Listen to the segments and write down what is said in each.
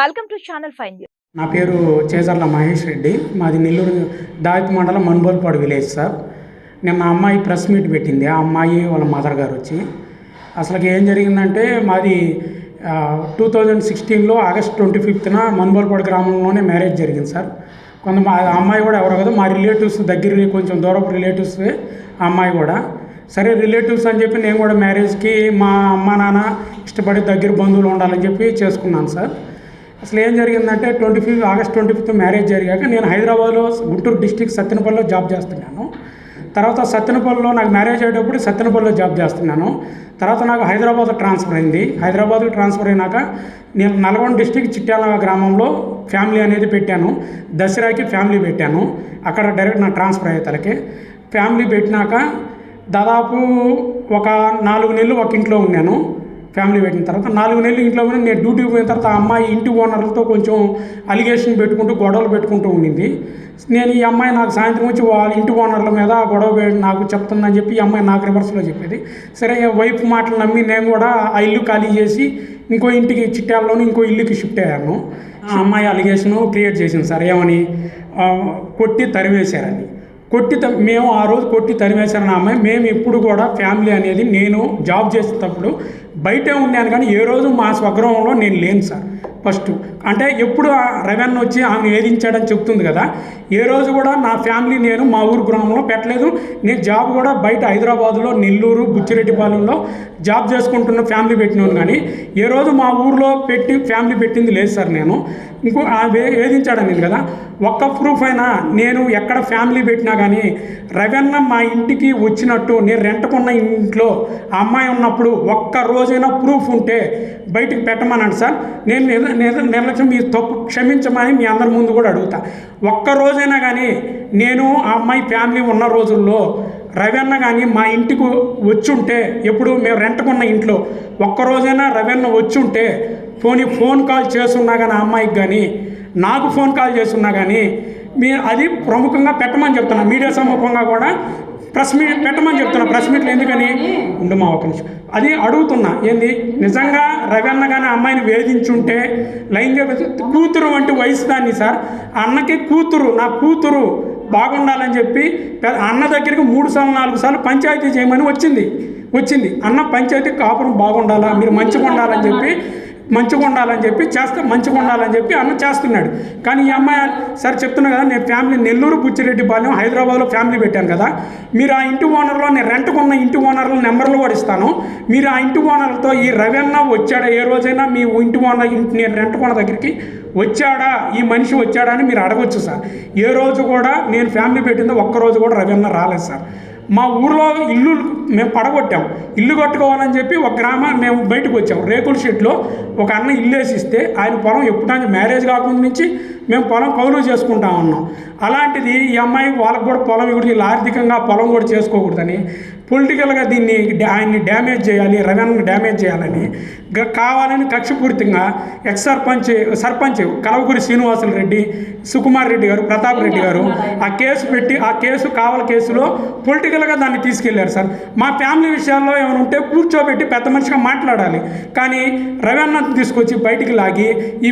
Welcome to channel fine news నా పేరు చేజర్ల మహేష్ రెడ్డి. మాది నెల్లూరు దావిత మండలం మనుబోలుపాడు విలేజ్ సార్. నిన్న అమ్మాయి ప్రెస్ మీట్ పెట్టింది. ఆ అమ్మాయి వాళ్ళ మదర్ గారు వచ్చి. అసలుకి ఏం జరిగిందంటే మాది టూ థౌజండ్ సిక్స్టీన్లో ఆగస్ట్ ట్వంటీ ఫిఫ్త్న మనుబోలుపాడు గ్రామంలోనే మ్యారేజ్ జరిగింది సార్. కొంత మా అమ్మాయి కూడా ఎవరో కదా మా రిలేటివ్స్ దగ్గర కొంచెం దూరపు రిలేటివ్స్ ఆ అమ్మాయి కూడా. సరే రిలేటివ్స్ అని చెప్పి నేను కూడా మ్యారేజ్కి మా అమ్మ నాన్న ఇష్టపడి దగ్గర బంధువులు ఉండాలని చెప్పి చేసుకున్నాను సార్. అసలు ఏం జరిగిందంటే twenty fifth August twenty fifth marriage జరిగాక నేను హైదరాబాద్లో గుంటూరు డిస్టిక్ సత్తెనపల్లిలో జాబ్ చేస్తున్నాను. తర్వాత సత్తెనపల్లిలో నాకు మ్యారేజ్ అయ్యేటప్పుడు సత్తెనపల్లిలో జాబ్ చేస్తున్నాను. తర్వాత నాకు హైదరాబాద్ ట్రాన్స్ఫర్ అయింది. హైదరాబాద్కి ట్రాన్స్ఫర్ అయినాక నేను నల్గొండ డిస్టిక్ చిట్యాల గ్రామంలో ఫ్యామిలీ అనేది పెట్టాను. దసరాకి ఫ్యామిలీ పెట్టాను. అక్కడ డైరెక్ట్ నా ట్రాన్స్ఫర్ అయ్యే తలకి ఫ్యామిలీ పెట్టినాక దాదాపు ఒక నాలుగు నెలలు ఒక ఇంట్లో ఉన్నాను. ఫ్యామిలీ పెట్టిన తర్వాత నాలుగు నెలలు ఇంట్లో పోయిన నేను డ్యూటీకి పోయిన తర్వాత ఆ అమ్మాయి ఇంటి ఓనర్లతో కొంచెం అలిగేషన్ పెట్టుకుంటూ గొడవలు పెట్టుకుంటూ ఉండింది. నేను ఈ అమ్మాయి నాకు సాయంత్రం వచ్చి వాళ్ళ ఇంటి ఓనర్ల మీద గొడవ నాకు చెప్తుందని చెప్పి ఈ అమ్మాయి నాకు రివర్స్లో చెప్పేది. సరే వైఫ్ మాటలు నమ్మి నేను కూడా ఆ ఇల్లు ఖాళీ చేసి ఇంకో ఇంటికి చిట్టాల్లోని ఇంకో ఇల్లుకి షిఫ్ట్ అయ్యాను. ఆ అమ్మాయి అలిగేషన్ క్రియేట్ చేసింది. సార్ ఏమని కొట్టి తరివేశారని కొట్టి త- మేము ఆ రోజు కొట్టి తరిమేశారని అమ్మాయి. మేము ఎప్పుడు కూడా ఫ్యామిలీ అనేది నేను జాబ్ చేసేటప్పుడు బయటే ఉన్నాను కానీ ఏ రోజు మా స్వగృహంలో నేను లేను సార్. ఫస్ట్ అంటే ఎప్పుడు రవెన్ వచ్చి ఆమెను వేధించాడని చెప్తుంది కదా. ఏ రోజు కూడా నా ఫ్యామిలీ నేను మా ఊరు గ్రామంలో పెట్టలేదు. నేను జాబ్ కూడా బయట హైదరాబాదులో నెల్లూరు బుచ్చిరెడ్డిపాలెంలో జాబ్ చేసుకుంటున్న ఫ్యామిలీ పెట్టినాను కానీ ఏ రోజు మా ఊర్లో పెట్టి ఫ్యామిలీ పెట్టింది లేదు సార్ నేను. ఇంకో ఆ వే- వేధించాడని కదా. ఒక్క ప్రూఫ్ అయినా నేను ఎక్కడ ఫ్యామిలీ పెట్టినా కానీ రవెన్న మా ఇంటికి వచ్చినట్టు నేను రెంటకున్న ఇంట్లో అమ్మాయి ఉన్నప్పుడు ఒక్క రోజైనా ప్రూఫ్ ఉంటే బయటికి పెట్టమన్నాను సార్. నేను నిర్లక్ష్యం మీ తప్పు క్షమించమని మీ అందరి ముందు కూడా అడుగుతా. ఒక్క రోజైనా కానీ నేను ఆ అమ్మాయి ఫ్యామిలీ ఉన్న రోజుల్లో రవెన్న కానీ మా ఇంటికి వచ్చుంటే ఎప్పుడు మేము రెంటకున్న ఇంట్లో ఒక్క రోజైనా రవెన్న వచ్చుంటే పోనీ ఫోన్ కాల్ చేస్తున్నా కానీ ఆ అమ్మాయికి కానీ నాకు ఫోన్ కాల్ చేస్తున్నా కానీ మీ అది ప్రముఖంగా పెట్టమని చెప్తున్నా. మీడియా సమూహంగా కూడా ప్రెస్ మీట్ పెట్టమని చెప్తున్నా. ప్రెస్ మీట్లు ఎందుకని? ఉండు మా ఒక నిమిషం. అది అడుగుతున్నా. ఏంది? నిజంగా రవన్న కానీ అమ్మాయిని వేధించుంటే లైంగిక కూతురు వంటి వయసు దాన్ని సార్. అన్నకి కూతురు నా కూతురు బాగుండాలని చెప్పి అన్న దగ్గరికి మూడు సార్లు నాలుగు సార్లు పంచాయతీ చేయమని వచ్చింది. వచ్చింది. అన్న పంచాయతీ కాపురం బాగుండాలా? మీరు మంచిగా ఉండాలని చెప్పి మంచిగా ఉండాలని చెప్పి చేస్తే మంచిగా ఉండాలని చెప్పి అన్న చేస్తున్నాడు. కానీ ఈ అమ్మాయి సరే చెప్తున్నా కదా నేను ఫ్యామిలీ నెల్లూరు బుచ్చిరెడ్డిపాలెం హైదరాబాద్లో ఫ్యామిలీ పెట్టాను కదా. మీరు ఆ ఇంటి ఓనర్లో నేను రెంట్కున్న ఇంటి ఓనర్ల నెంబర్లు కూడా ఇస్తాను. మీరు ఆ ఇంటి ఓనర్లతో ఈ రవెన్న వచ్చాడా ఏ రోజైనా మీ ఇంటి ఓనర్ ఇంటి నేను కొన దగ్గరికి వచ్చాడా ఈ మనిషి వచ్చాడా అని మీరు అడగొచ్చు సార్. ఏ రోజు కూడా నేను ఫ్యామిలీ పెట్టిందో ఒక్క రోజు కూడా రవెన్న రాలేదు సార్. మా ఊర్లో ఇల్లు మేము పడగొట్టాం. ఇల్లు కట్టుకోవాలని చెప్పి ఒక గ్రామం మేము బయటకు వచ్చాం. రేకుల షెడ్లో ఒక అన్న ఇల్లు వేసి ఇస్తే ఆయన పొలం ఎప్పుడానికి మ్యారేజ్ కాకుండా నుంచి మేము పొలం కౌలు చేసుకుంటా ఉన్నాం. అలాంటిది ఈ అమ్మాయి వాళ్ళకు కూడా పొలం ఇవ్వడం ఆర్థికంగా పొలం కూడా చేసుకోకూడదని పొలిటికల్గా దీన్ని ఆయన్ని డ్యామేజ్ చేయాలి రవెన్ను డ్యామేజ్ చేయాలని కావాలని కక్షపూరితంగా ఎక్స్ సర్పంచ్ సర్పంచ్ కలవకూరి శ్రీనివాసులు రెడ్డి సుకుమార్ రెడ్డి గారు ప్రతాప్ రెడ్డి గారు ఆ కేసు పెట్టి ఆ కేసు కావల కేసులో పొలిటికల్గా దాన్ని తీసుకెళ్ళారు సార్. మా ఫ్యామిలీ విషయాల్లో ఏమైనా ఉంటే కూర్చోబెట్టి పెద్ద మనిషిగా మాట్లాడాలి. కానీ రవెన్న తీసుకొచ్చి బయటికి లాగి ఈ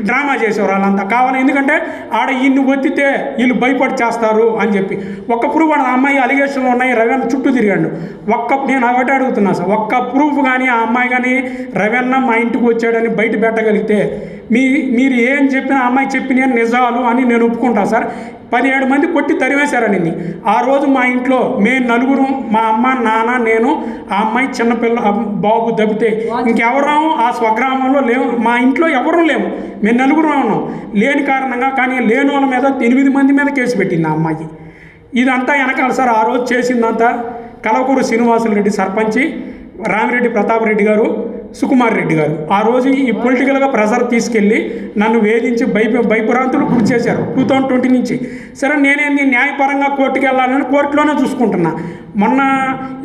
డ్రామా చేసేవారు వాళ్ళంతా. కావాలి ఎందుకంటే ఆడ ఈయన్ని ఒత్తితే వీళ్ళు భయపడి చేస్తారు అని చెప్పి. ఒక్క ప్రూఫ్ ఆ అమ్మాయి అలిగేషన్లు ఉన్నాయి రవెన్న చుట్టూ తిరిగాడు. ఒక్క నేను ఒకటే అడుగుతున్నా సార్. ఒక్క ప్రూఫ్ కానీ ఆ అమ్మాయి కానీ రవెన్న మా ఇంటికి వచ్చాడని బయట పెట్టగలిగితే మీ మీరు ఏం చెప్పిన అమ్మాయి చెప్పిన నిజాలు అని నేను ఒప్పుకుంటాను సార్. పదిహేడు మంది కొట్టి తరివేశారని ఆ రోజు మా ఇంట్లో మేము నలుగురు మా అమ్మ నాన్న నేను ఆ అమ్మాయి చిన్నపిల్ల బాబు దబితే ఇంకెవరం ఆ స్వగ్రామంలో లేవు. మా ఇంట్లో ఎవరూ లేము. మేము నలుగురు ఉన్నాం. లేని కారణంగా కానీ లేని వాళ్ళ మీద ఎనిమిది మంది మీద కేసు పెట్టింది ఆ అమ్మాయి. ఇదంతా వెనకాల సార్ ఆ రోజు చేసిందంతా కలవకూరు శ్రీనివాసులు రెడ్డి సర్పంచి రామిరెడ్డి ప్రతాప్ రెడ్డి గారు. సుకుమార్ రెడ్డి గారు. ఆ రోజు ఈ పొలిటికల్గా ప్రెషర్ తీసుకెళ్ళి నన్ను వేధించి భయ భయభ్రాంతులు గురి చేశారు టూ థౌజండ్ ట్వంటీ నుంచి. సరే నేనేంది న్యాయపరంగా కోర్టుకి వెళ్ళాలని కోర్టులోనే చూసుకుంటున్నా. మొన్న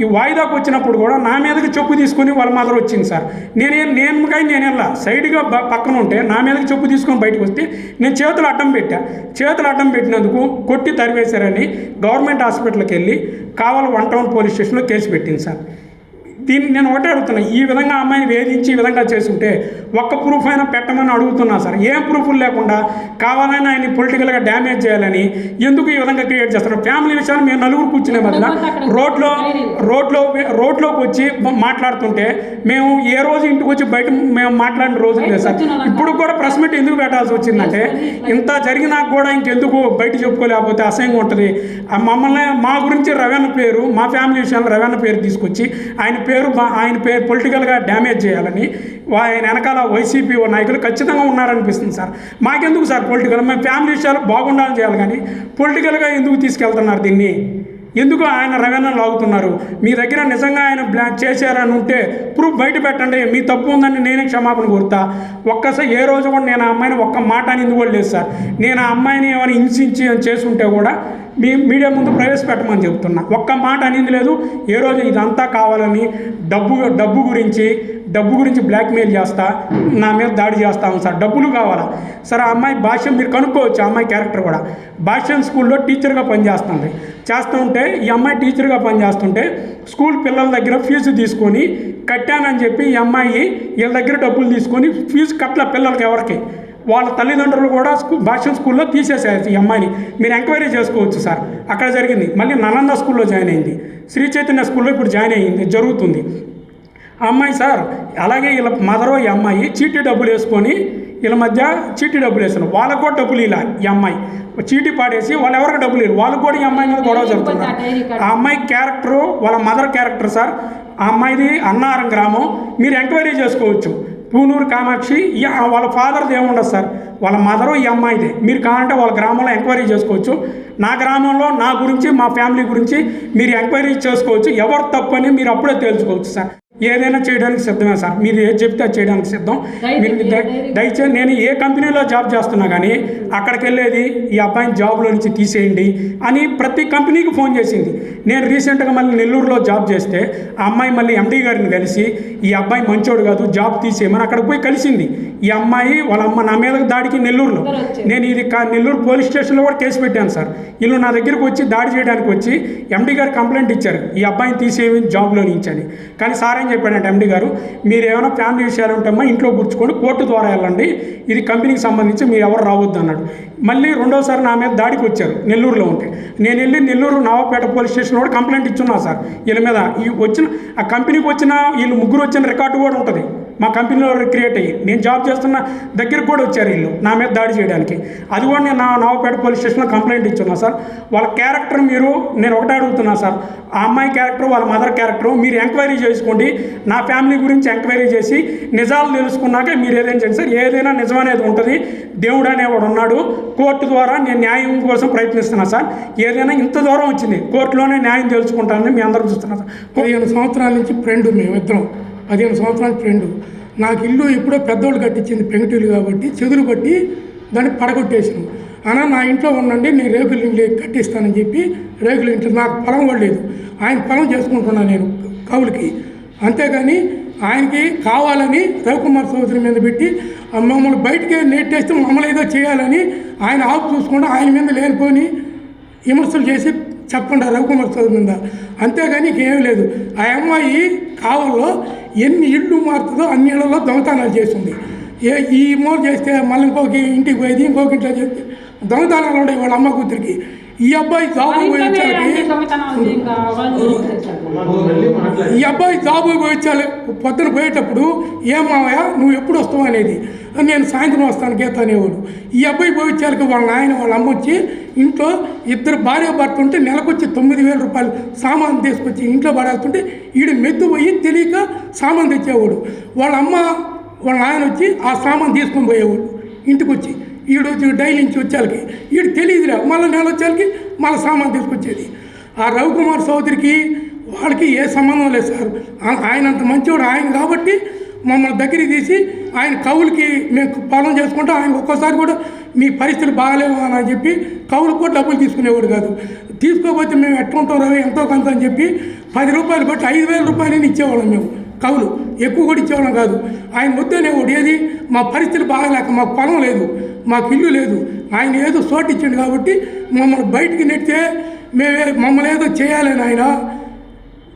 ఈ వాయిదాకు వచ్చినప్పుడు కూడా నా మీదకి చెప్పు తీసుకుని వాళ్ళ మదర్ వచ్చింది సార్. నేనేం నేను కానీ నేను వెళ్ళా. సైడ్గా పక్కన ఉంటే నా మీదకి చెప్పు తీసుకొని బయటకు వస్తే నేను చేతులు అడ్డం పెట్టా. చేతులు అడ్డం పెట్టినందుకు కొట్టి తరివేశారని గవర్నమెంట్ హాస్పిటల్కి వెళ్ళి కావాలి వన్ టౌన్ పోలీస్ స్టేషన్లో కేసు పెట్టింది సార్. దీన్ని నేను ఒకటే అడుగుతున్నా. ఈ విధంగా అమ్మాయిని వేధించి ఈ విధంగా చేసుంటే ఒక్క ప్రూఫ్ అయినా పెట్టమని అడుగుతున్నా సార్. ఏం ప్రూఫ్లు లేకుండా కావాలని ఆయన పొలిటికల్గా డ్యామేజ్ చేయాలని ఎందుకు ఈ విధంగా క్రియేట్ చేస్తారు? ఫ్యామిలీ విషయాలు మేము నలుగురు కూర్చునే బదుల రోడ్లో రోడ్లో రోడ్లోకి వచ్చి మాట్లాడుతుంటే మేము ఏ రోజు ఇంటికి వచ్చి బయట మేము మాట్లాడిన రోజు లేదు సార్. ఇప్పుడు కూడా ప్రెస్ మీట్ ఎందుకు పెట్టాల్సి వచ్చిందంటే ఇంత జరిగినా కూడా ఇంకెందుకు బయట చెప్పుకోలేకపోతే అసహ్యంగా ఉంటుంది. ఆ మమ్మల్ని మా గురించి రవణ పేరు మా ఫ్యామిలీ విషయాల్లో రవణ పేరు తీసుకొచ్చి ఆయన పేరు ఆయన పేరు పొలిటికల్గా డ్యామేజ్ చేయాలని ఆయన వెనకాల వైసీపీ నాయకులు ఖచ్చితంగా ఉన్నారనిపిస్తుంది సార్. మాకెందుకు సార్ పొలిటికల్ మేము ఫ్యామిలీ విషయాలు బాగుండాలని చేయాలి కానీ పొలిటికల్గా ఎందుకు తీసుకెళ్తున్నారు దీన్ని? ఎందుకు ఆయన రవాణా లాగుతున్నారు? మీ దగ్గర నిజంగా ఆయన బ్లా చేశారని ఉంటే ప్రూఫ్ బయట పెట్టండి. మీ తప్పు ఉందని నేనే క్షమాపణ కోరుతా. ఒక్కసారి ఏ రోజు కూడా నేను ఆ అమ్మాయిని ఒక్క మాట అనేది కూడా లేదు సార్. నేను ఆ అమ్మాయిని ఏమైనా హింసించి చేసుంటే కూడా మీ మీడియా ముందు ప్రవేశపెట్టమని చెప్తున్నా. ఒక్క మాట అనేది లేదు. ఏ రోజు ఇదంతా కావాలని డబ్బు డబ్బు గురించి డబ్బు గురించి బ్లాక్మెయిల్ చేస్తా నా మీద దాడి చేస్తాము సార్. డబ్బులు కావాలా? సార్ ఆ అమ్మాయి భాష్యం మీరు కనుక్కోవచ్చు ఆ అమ్మాయి క్యారెక్టర్ కూడా. భాష్యం స్కూల్లో టీచర్గా పనిచేస్తుంది. చేస్తూ ఉంటే ఈ అమ్మాయి టీచర్గా పనిచేస్తుంటే స్కూల్ పిల్లల దగ్గర ఫీజు తీసుకొని కట్టానని చెప్పి ఈ అమ్మాయి వీళ్ళ దగ్గర డబ్బులు తీసుకొని ఫీజు కట్టల పిల్లలకి ఎవరికి? వాళ్ళ తల్లిదండ్రులు కూడా స్కూ భాష్యం స్కూల్లో తీసేసారు ఈ అమ్మాయిని. మీరు ఎంక్వైరీ చేసుకోవచ్చు సార్. అక్కడ జరిగింది. మళ్ళీ నలంద స్కూల్లో జాయిన్ అయింది. శ్రీ చైతన్య స్కూల్లో ఇప్పుడు జాయిన్ అయ్యింది జరుగుతుంది. అమ్మాయి సార్ అలాగే వీళ్ళ మదరో ఈ అమ్మాయి చీటీ డబ్బులు వేసుకొని వీళ్ళ మధ్య చీటీ డబ్బులు వేసాను వాళ్ళకు కూడా డబ్బులు ఇలా ఈ అమ్మాయి. చీటీ పాడేసి వాళ్ళు ఎవరికి డబ్బులు లేరు వాళ్ళు కూడా ఈ అమ్మాయి మీద గొడవ జరుగుతున్నారు ఆ అమ్మాయి క్యారెక్టరు వాళ్ళ మదర్ క్యారెక్టర్ సార్ ఆ అమ్మాయిది అన్నారం గ్రామం. మీరు ఎంక్వైరీ చేసుకోవచ్చు. పూనూరు కామాక్షి వాళ్ళ ఫాదర్ది ఏముండదు సార్. వాళ్ళ మదరు ఈ అమ్మాయిదే. మీరు కావాలంటే వాళ్ళ గ్రామంలో ఎంక్వైరీ చేసుకోవచ్చు. నా గ్రామంలో నా గురించి మా ఫ్యామిలీ గురించి మీరు ఎంక్వైరీ చేసుకోవచ్చు. ఎవరు తప్పు అని మీరు అప్పుడే తెలుసుకోవచ్చు సార్. ఏదైనా చేయడానికి సిద్ధమే సార్. మీరు ఏది చెప్తే అది చేయడానికి సిద్ధం. మీరు దయ- దయచేసి నేను ఏ కంపెనీలో జాబ్ చేస్తున్నా కానీ అక్కడికి వెళ్ళేది ఈ అబ్బాయిని జాబ్లో నుంచి తీసేయండి అని ప్రతి కంపెనీకి ఫోన్ చేసింది. నేను రీసెంట్గా మళ్ళీ నెల్లూరులో జాబ్ చేస్తే ఆ అమ్మాయి మళ్ళీ ఎండీ గారిని కలిసి ఈ అబ్బాయి మంచోడు కాదు జాబ్ తీసేయమని అక్కడికి పోయి కలిసింది. ఈ అమ్మాయి వాళ్ళ అమ్మ నా మీద దాడికి నెల్లూరులో. నేను ఇది కా నెల్లూరు పోలీస్ స్టేషన్లో కూడా కేసు పెట్టాను సార్. వీళ్ళు నా దగ్గరికి వచ్చి దాడి చేయడానికి వచ్చి ఎండీ గారు కంప్లైంట్ ఇచ్చారు. ఈ అబ్బాయిని తీసేవి జాబ్లో నుంచి అని కానీ సార్ ఏం చెప్పాడంటే ఎండీ గారు? మీరు ఏమైనా ఫ్యామిలీ విషయాలు ఉంటేమ్మా ఇంట్లో కూర్చుకొని కోర్టు ద్వారా వెళ్ళండి. ఇది కంపెనీకి సంబంధించి మీరు ఎవరు రావద్దు అన్నాడు. మళ్ళీ రెండోసారి నా మీద దాడికి వచ్చారు నెల్లూరులో ఉంటే. నేను వెళ్ళి నెల్లూరు నవాపేట పోలీస్ స్టేషన్ కూడా కంప్లైంట్ ఇచ్చున్నా సార్. వీళ్ళ మీద ఈ వచ్చిన ఆ కంపెనీకి వచ్చిన వీళ్ళు ముగ్గురు వచ్చిన రికార్డు కూడా ఉంటుంది. మా కంపెనీలో క్రియేట్ అయ్యి. నేను జాబ్ చేస్తున్న దగ్గర కూడా వచ్చారు వీళ్ళు నా మీద దాడి చేయడానికి. అది కూడా నేను నా నావపేట పోలీస్ స్టేషన్లో కంప్లైంట్ ఇచ్చున్నా సార్. వాళ్ళ క్యారెక్టర్ మీరు నేను ఒకటే అడుగుతున్నా సార్. ఆ అమ్మాయి క్యారెక్టర్ వాళ్ళ మదర్ క్యారెక్టర్ మీరు ఎంక్వైరీ చేసుకోండి. నా ఫ్యామిలీ గురించి ఎంక్వైరీ చేసి నిజాలు తెలుసుకున్నాక మీరు ఏదైనా చేయండి సార్. ఏదైనా నిజం అనేది ఉంటుంది. దేవుడు అనేవాడు ఉన్నాడు. కోర్టు ద్వారా నేను న్యాయం కోసం ప్రయత్నిస్తున్నా సార్. ఏదైనా ఇంత దూరం వచ్చింది. కోర్టులోనే న్యాయం తెలుసుకుంటానని మీ అందరూ చూస్తున్నా సార్. పదిహేను సంవత్సరాల నుంచి ఫ్రెండ్ మేమిద్దరం. పదిహేను సంవత్సరాల ఫ్రెండ్ నాకు ఇల్లు ఎప్పుడో పెద్దోళ్ళు కట్టించింది పెంకుటిల్లు కాబట్టి చెదురు పట్టి దాన్ని పడగొట్టేసాను. అన్నా నా ఇంట్లో ఉండండి నేను రేకుల ఇంట్లో కట్టిస్తానని చెప్పి రేకుల ఇంట్లో నాకు పొలం కూడా లేదు. ఆయన పొలం చేసుకుంటున్నాను నేను కవులకి అంతేగాని ఆయనకి కావాలని రవికుమార్ చౌదరి మీద పెట్టి మమ్మల్ని బయటికి నెట్టేస్తే మమ్మల్ని ఏదో చేయాలని ఆయన ఆపు చూసుకుంటూ ఆయన మీద లేనిపోని విమర్శలు చేసి చెప్పండి రవికుమార్ చౌదరి మీద. అంతేగాని ఇంకేమీ లేదు. ఆ అమ్మాయి కావల్లో ఎన్ని ఇళ్ళు మారుతుందో అన్ని ఇళ్ళలో దొంగతనాలు చేస్తుంది. ఏ ఈ మూల చేస్తే మళ్ళీ ఇంకోకి ఇంటికి పోయేది ఇంకొక ఇంట్లో చేస్తే దొంగతనాలు ఉన్నాయి వాళ్ళ అమ్మ కూతురికి. ఈ అబ్బాయి జాబ్ పోయి వచ్చాలకి ఈ అబ్బాయి జాబ్ పోయి వచ్చాలి పొద్దున పోయేటప్పుడు ఏం మావయ్య నువ్వు ఎప్పుడు వస్తావు? అనేది. నేను సాయంత్రం వస్తాను గీత అనేవాడు. ఈ అబ్బాయి పోయి వచ్చాలకి వాళ్ళ నాయన వాళ్ళ అమ్మ వచ్చి ఇంట్లో ఇద్దరు భార్య భర్త ఉంటే నెలకొచ్చి తొమ్మిది వేల రూపాయలు సామాన్ తీసుకొచ్చి ఇంట్లో పడేస్తుంటే ఈడు మెత్తు పోయి తెలియక సామాన్ తెచ్చేవాడు. వాళ్ళ అమ్మ వాళ్ళ నాయన వచ్చి ఆ సామాన్ తీసుకొని పోయేవాడు. ఇంటికి వచ్చి ఈడు డైలీ నుంచి వచ్చేళ్ళకి ఈడు తెలియదురా మళ్ళీ నెల వచ్చేళ్ళకి మళ్ళీ సామాన్ తీసుకొచ్చేది. ఆ రవికుమార్ చౌదరికి వాళ్ళకి ఏ సంబంధం లేదు సార్. ఆయన అంత మంచివాడు ఆయన కాబట్టి మమ్మల్ని దగ్గరికి తీసి ఆయన కవులకి మేము పొలం చేసుకుంటే ఆయన ఒక్కోసారి కూడా మీ పరిస్థితులు బాగాలేవు అని చెప్పి కవులు కూడా డబ్బులు తీసుకునేవాడు కాదు. తీసుకోకపోతే మేము ఎట్లుంటాం రవి ఎంతో కొంత అని చెప్పి పది రూపాయలు బట్టి ఐదు వేల రూపాయలని ఇచ్చేవాళ్ళం మేము. కవులు ఎక్కువ కూడా ఇచ్చేవాళ్ళం కాదు. ఆయన వద్దనేవాడు ఏది? మా పరిస్థితులు బాగాలేక మాకు పొలం లేదు. మాకు ఇల్లు లేదు. ఆయన ఏదో చోటు ఇచ్చాడు కాబట్టి మమ్మల్ని బయటికి నెడితే మేమే మమ్మల్ని ఏదో చేయాలని ఆయన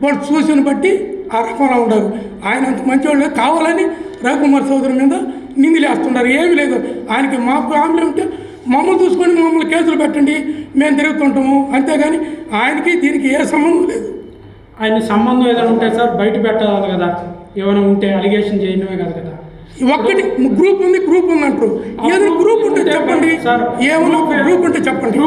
వాడు చూసిన బట్టి ఆ రకంలో ఉండరు ఆయన అంత మంచివాళ్ళు కావాలని రవికుమార్ సోదరు మీద నిందిలేస్తున్నారు ఏమీ లేదు. ఆయనకి మా ఫ్యామిలీ ఉంటే మమ్మల్ని చూసుకొని మమ్మల్ని కేసులు పెట్టండి. మేము తిరుగుతుంటాము. అంతేగాని ఆయనకి దీనికి ఏ సంబంధం లేదు. ఆయన సంబంధం ఏదైనా ఉంటే సార్ బయట పెట్టాలి కదా. ఏమైనా ఉంటే అలిగేషన్ చేయడమే కదా కదా. ఒక్కటి గ్రూప్ ఉంది గ్రూప్ ఉంది అంటారు. ఏదైనా గ్రూప్ ఉంటే చెప్పండి. ఏమైనా గ్రూప్ ఉంటే చెప్పండి.